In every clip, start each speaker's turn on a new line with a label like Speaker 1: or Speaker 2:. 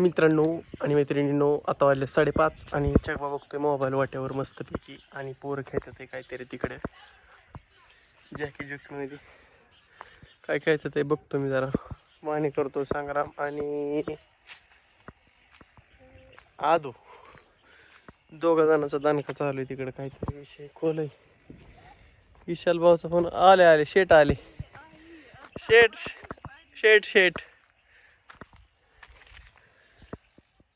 Speaker 1: मित्रांनो आणि मैत्रिणींनो आता वाजले साडेपाच आणि चकवा बघतोय मोबाईल वाट्यावर मस्तपैकी आणि पोर खेळतात ते काहीतरी तिकडे. जॅकी जुकीमध्ये काय खेळतं ते बघतो मी जरा. माने करतो संग्राम आणि आदो. दोघा जणांचा दणका चालू आहे तिकडे काहीतरी विषय. खोल आहे विशाल भाऊचा फोन आले आले शेट आले. शेट शेट शेट.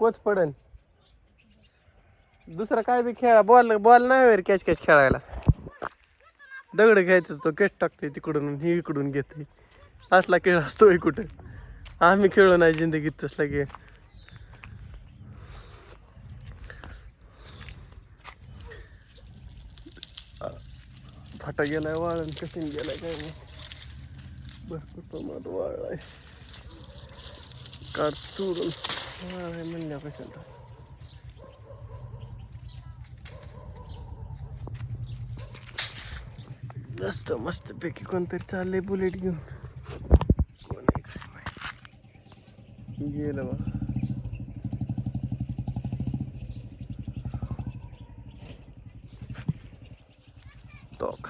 Speaker 1: कोच पडन दुसरं काय बी खेळा बॉल बॉल नाही रे कॅच कॅच खेळायला. दगड घ्यायचं तो कॅच टाकतोय तिकडून ही इकडून घेते. असला खेळ असतोय कुठं. आम्ही खेळलो नाही जिंदगीत तसला खेळ. फाटा गेलाय वाळण कठीण गेलाय काय नाही. भरपूर प्रमाणात वाळलाय. कार चोरून. वाळाय म्हणल्या कशाला मस्त मस्त पैकी कोणतरी चाललंय बुलेट घेऊन. कोण आहे काय गेलं बा टॉक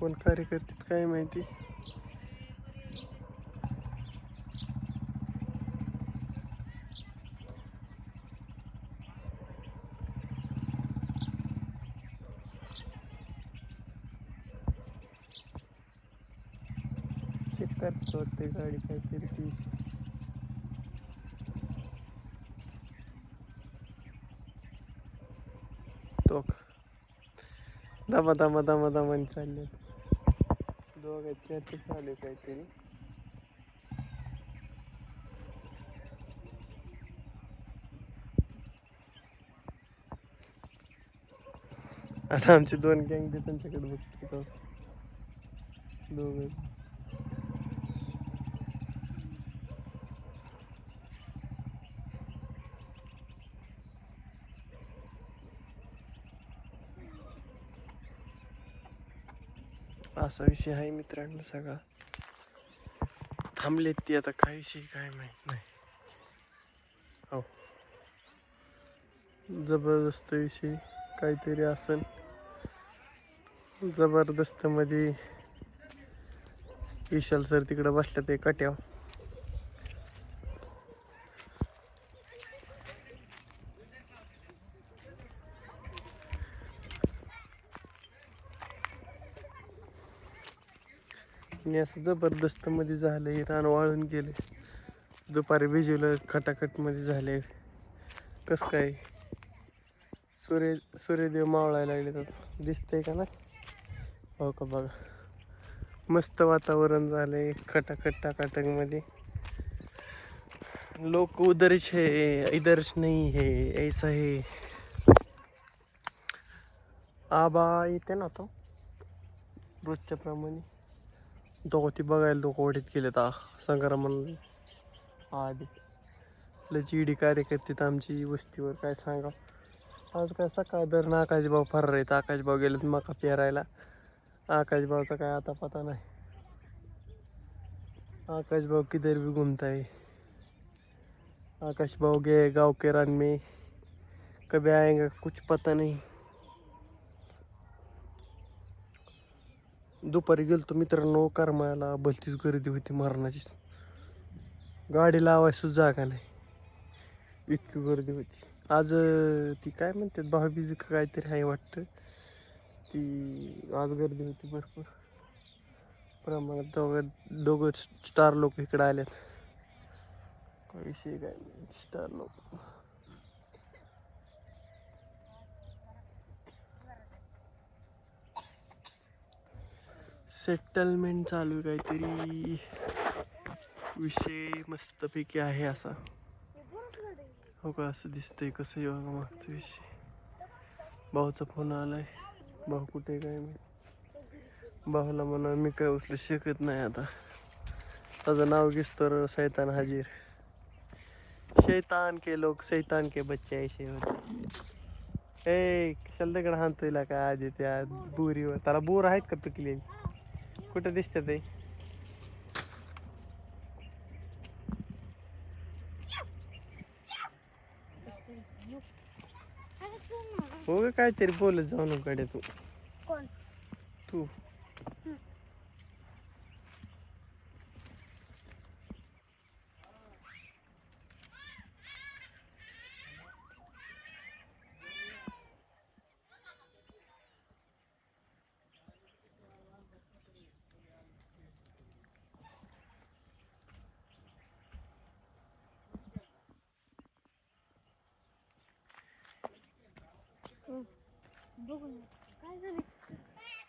Speaker 1: कोण करतात काय माहिती? चेक करतो वाटते गाडी काहीतरी ती तो दमा दमा दमा दमाने चालले दोघांची चर्चा चालू आहे काहीतरी. आता आमचे दोन गँग ते त्यांच्याकडे बघतो. दोघं. असा विषय आहे मित्रांनो सगळा. थांबलेत ती आता काय विषय काय माहीत नाही. हो. जबरदस्त विषय काहीतरी असेल. जबरदस्त मध्ये विशाल सर तिकडं बसल्या ते कट्याव आणि असं जबरदस्त मध्ये झालंय रान वाळून गेले. दुपारी भिजवलं खटाखटमध्ये झाले. कस काय? सूर्य सूर्यदेव मावळायला लागले तर दिसतंय का ना हो का बघा. मस्त वातावरण झालंय खटाखट टाकाटकमध्ये लोक उधरच है इधरच नाही है ऐसा है. आबा येते ना तो रोजच्या प्रमाणे. तो ती बघायला लोक ओढीत गेलेत. आ संग्रामाला आधी. लचीडी कार्यकर्ते आमची वस्तीवर काय सांगा. आज काय सकाळ दर आकाशभाऊ फरार आहेत. आकाशभाऊ गेलेत मका पेरायला. आकाशभाऊचा काय आता पता नाही. आकाशभाऊ किधर बी घुमताय. आकाशभाऊ गे भाऊ के रन में. कभी आएंगे कुछ पता नहीं. दुपारी गेलतो मित्रांनो करमायला भलतीच गर्दी होती मरणाची गाडी लावायची सुद्धा जागा नाही. इतकी गर्दी होती. आज ती काय म्हणतात भाऊबीज काहीतरी आहे वाटतं. ती आज गर्दी होती भरपूर. प्रमाणात दोघं दोघं स्टार लोक इकडे आल्यात. विषय काय? स्टार लोक. सेटलमेंट चालू काहीतरी. विषय मस्तपैकी आहे असा. हो का असं दिसतंय कसं आहे बघा मागचा विषय. भाऊचा फोन आलाय. भाऊ कुठे काय मी भाऊला म्हणा मी काय उचलू शकत नाही आता. त्याचं नाव घेस तर सैतान हाजीर. शैतान के लोक सैतान के बच्चे ऐसे होते ए कशाला हाणतोय का आधी त्या बुरीवर. त्याला बोर आहेत का पिकलेली? कुठं दिसतात ते? हो ग काहीतरी बोलत जाऊ नको कडे तू. तू.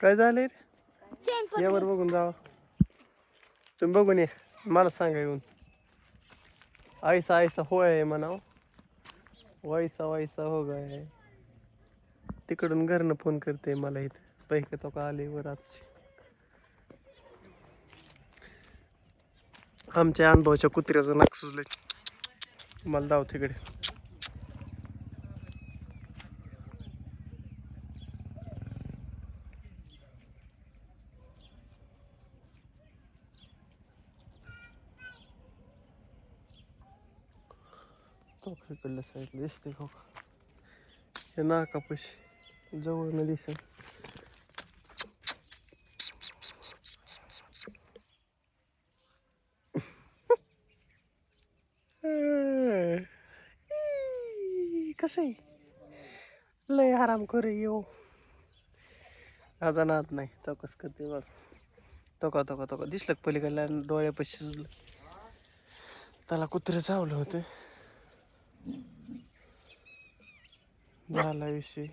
Speaker 2: काय झालं
Speaker 1: यावर बघून जावा तुम्ही बघून ये. मला सांगा येऊन. आयसा आयसा होय म्हणाव. वैसा वैसा हो गाय तिकडून घरनं फोन करते मला इथं. पैक तो का आले वर आजची. आमच्या अनुभवाच्या कुत्र्याचं नाक सुचलंय मला दाव तिकडे तो इकडल्या साईडला दिसते का हे नाकापशी जवळ दिसेल. कसं आहे? लय आराम कर येऊ आता नात नाही तो कस करते बघ. तोका तोका तोका. दिसलं पलीकडल्या डोळ्यापाशी सुचलं त्याला कुत्रे चावलं होतं. झाला विषय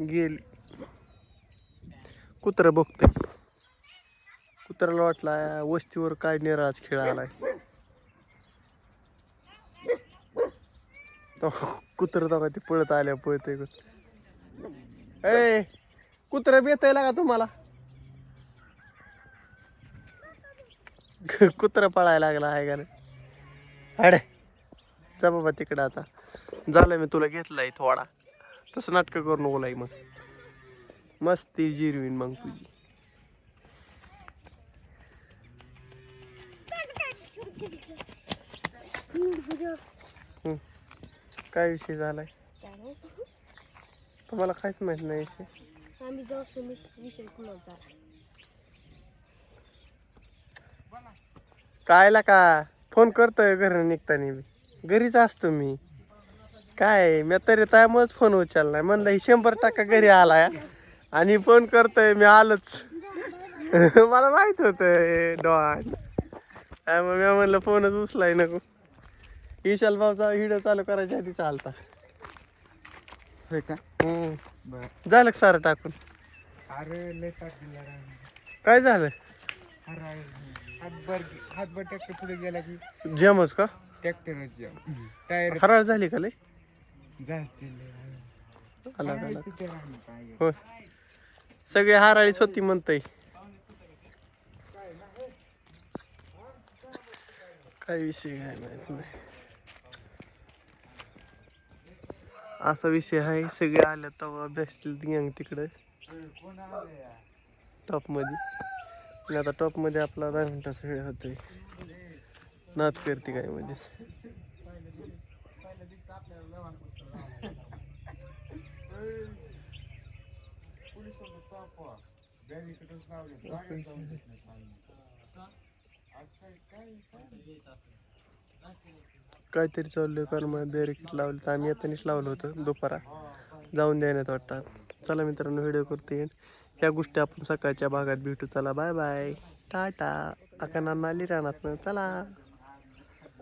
Speaker 1: गेली. कुत्रा बघतोय. कुत्र्याला वाटला वस्तीवर काय निराज खेळ आलाय. कुत्र दोघा ते पळत आल्या पळत ए! कुत्र बेतायला का तुम्हाला? कुत्रा पळायला लागला आहे का नाही? अडे जा बाबा तिकडं आता. झालं मी तुला घेतलाय थोडा. तसं नाटकं करू नको लाई मग. मस्ती जिरवीन मग तुझी. काय विषय झालाय? तुम्हाला काहीच माहीत नाही विषय.
Speaker 2: आम्ही जाऊ विषय कुणाचा झाला
Speaker 1: कायला का? फोन करतोय घरून निघताना मी घरीच असतो मी. काय मी तरी त्यामुळेच फोन उचललाय. म्हणलं ही शंभर टक्का घरी आलाय. आणि फोन करतोय मी आलोच. मला माहीत होत डॉन. त्यामुळे मी म्हणलं फोनच उचलाय नको. विशाल भाऊचा व्हिडिओ चालू करायच्या आधी चालता.
Speaker 3: होय का? बर
Speaker 1: झालं का सारं टाकून?
Speaker 3: अरे लय ताप दिला राव.
Speaker 1: काय झालं?
Speaker 3: अरे हातभर हातभर ट्रॅक्टर पुढे गेला की.
Speaker 1: जेमच का?
Speaker 3: ट्रॅक्टरच जाम. टायर
Speaker 1: हराळ झाली का लय?
Speaker 3: जास्त तिथे राहणं
Speaker 1: होय. सगळे हाराळीच होती म्हणतय. काय विषय काय माहीत नाही. असा विषय आहे. सगळे आले तेव्हा भेटतील गँग तिकडे. टॉपमध्ये आणि आता टॉपमध्ये आपला दहा मिनिटाचा वेळ होतोय. नात करते काय मध्येच. काहीतरी चाललं आहे कारण मग बॅरिकेट लावलं तर आम्ही येतानीच लावलं होतं दुपारा. जाऊन देण्यात वाटतात. चला मित्रांनो व्हिडिओ करते ह्या गोष्टी आपण सकाळच्या भागात भेटू. चला बाय बाय टाटा. अका नाना आली राहणार चला.